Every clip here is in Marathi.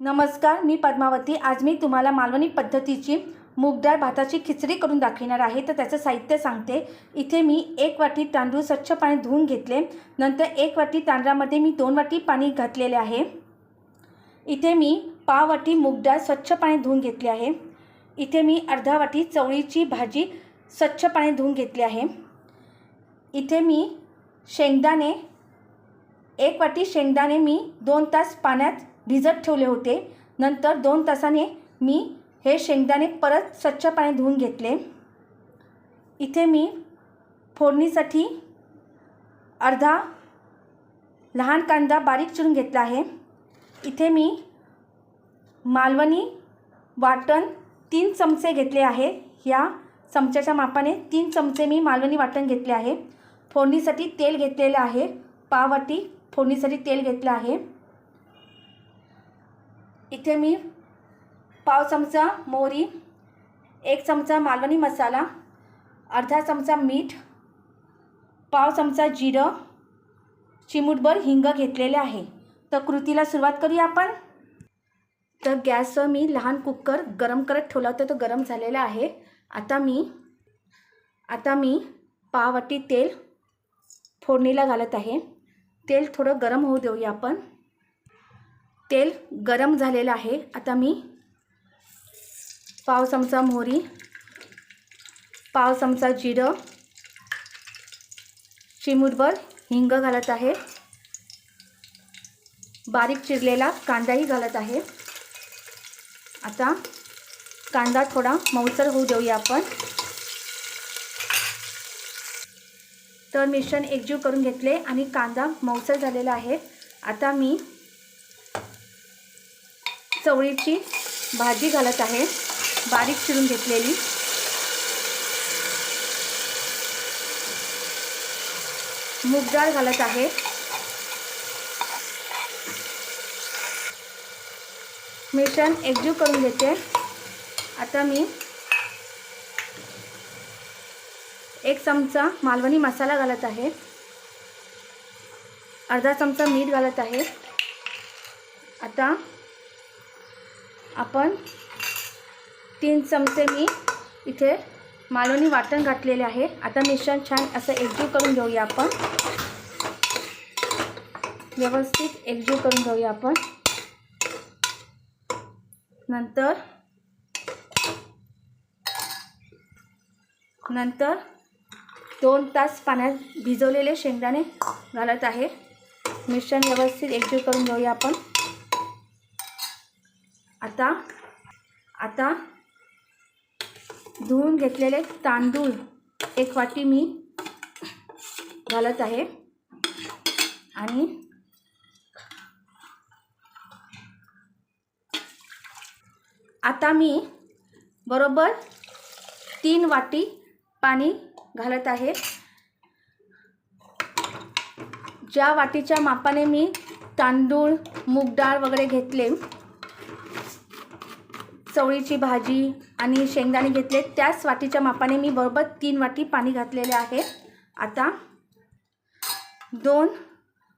नमस्कार मी पद्मावती. आज मी तुम्हाला मालवणी पद्धतीची मूगडाळ भाताची खिचडी करून दाखवणार आहे. तर त्याचं साहित्य सांगते. इथे मी एक वाटी तांदूळ स्वच्छ पाणी धुवून घेतले. नंतर एक वाटी तांदळामध्ये मी दोन वाटी पाणी घातलेले आहे. इथे मी पाव वाटी मूगडाळ स्वच्छ पाणी धुवून घेतली आहे. इथे मी अर्धा वाटी चवळीची भाजी स्वच्छ पाणी धुवून घेतली आहे. इथे मी शेंगदाणे एक वाटी शेंगदाणे मी दोन तास पाण्यात भिजत ठेवले होते. नंतर दोन तासाने मी हे शेंगदाणे परत स्वच्छ पाणी धुवून घेतले. इथे मी फोडणीसाठी अर्धा लहान कांदा बारीक चिरून घेतला आहे. इथे मी मालवणी वाटण तीन चमचे घेतले आहे. ह्या चमच्याच्या मापाने तीन चमचे मी मालवणी वाटण घेतले आहे. फोडणीसाठी तेल घेतलेलं आहे. पाववाटी फोडणीसाठी तेल घेतलं आहे. इथे मी पाव चमचा मोहरी एक चमचा मालवणी मसाला अर्धा चमचा मीठ पाव चमचा जिरं चिमूटभर हिंग घेतलेले आहे. तर कृतीला सुरुवात करूया आपण. तर गॅसवर मी लहान कुकर गरम करत ठेवला होता तो गरम झालेला आहे. आता मी आता मी पाववाटी तेल फोडणीला घालत आहे. तेल थोडं गरम होऊ देऊया आपण. तेल गरम झालेलं आहे. आता मी पाव चमचा मोहरी पाव चमचा जिरं चिमूटभर हिंग घालत आहे. बारीक चिरलेला कांदाही घालत आहे. आता कांदा थोडा मऊसर होऊ देऊया आपण. तर मिश्रण एकजीव करून घेतले आणि कांदा मऊसर झालेला आहे. आता मी चवळीची भाजी घालत आहे. बारीक चिरून घेतलेली. मूग डाळ घालत आहे. मिश्रण एकजीव करून घेते. आता मी एक चमचा मालवणी मसाला घालत आहे. अर्धा चमचा मीठ घालत आहे. आता आपण तीन चमचे मी इथे मालवणी वाटण घातलेले आहे. आता मिश्रण छान असं एकजीव करून घेऊया आपण. व्यवस्थित एकजीव करून घेऊया आपण. नंतर नंतर दोन तास पाण्यात भिजवलेले शेंगदाणे घालत आहे. मिश्रण व्यवस्थित एकजीव करून घेऊया आपण. आता आता धुवून घेतलेले तांदूळ एक वाटी मी घालत आहे. आणि आता मी बरोबर तीन वाटी पाणी घालत आहे. ज्या वाटीच्या मापाने मी तांदूळ मूग डाळ वगैरे घेतले चवळीची भाजी आणि शेंगदाणे घेतले. त्याच वाटीच्या मापाने मी बरोबर तीन वाटी पाणी घातलेले आहे. आता दोन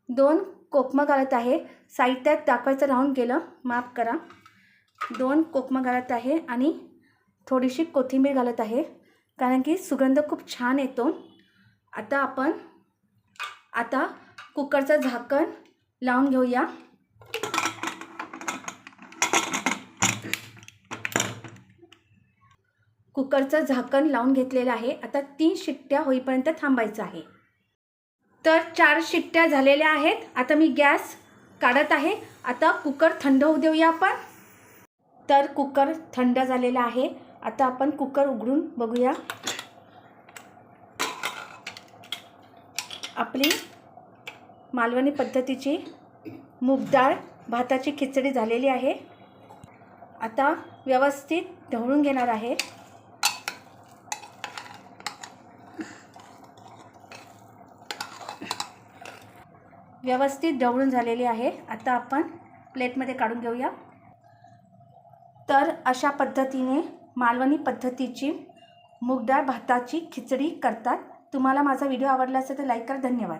दोन कोकमं घालत आहे. साहित्यात दाखवायचं राहून गेलं. माफ करा. दोन कोकमं घालत आहे आणि थोडीशी कोथिंबीर घालत आहे. कारण की सुगंध खूप छान येतो. आता आपण आता कुकरचं झाकण लावून घेऊया. कुकरचं झाकण लावून घेतलेलं आहे. आता तीन शिट्ट्या होईपर्यंत थांबायचं आहे. तर चार शिट्ट्या झालेल्या आहेत. आता मी गॅस काढत आहे. आता कुकर थंड होऊ देऊया आपण. तर कुकर थंड झालेला आहे. आता आपण कुकर उघडून बघूया. आपली मालवणी पद्धतीची मूग डाळ भाताची खिचडी झालेली आहे. आता व्यवस्थित ढवळून घेणार आहे. व्यवस्थित ढवळून झालेली आहे. आता आपण प्लेटमध्ये काढून घेऊया. तर अशा पद्धतीने मालवणी पद्धतीची मूग डाळ भाताची खिचडी करतात. तुम्हाला माझा व्हिडिओ आवडला असेल तर लाईक करा. धन्यवाद.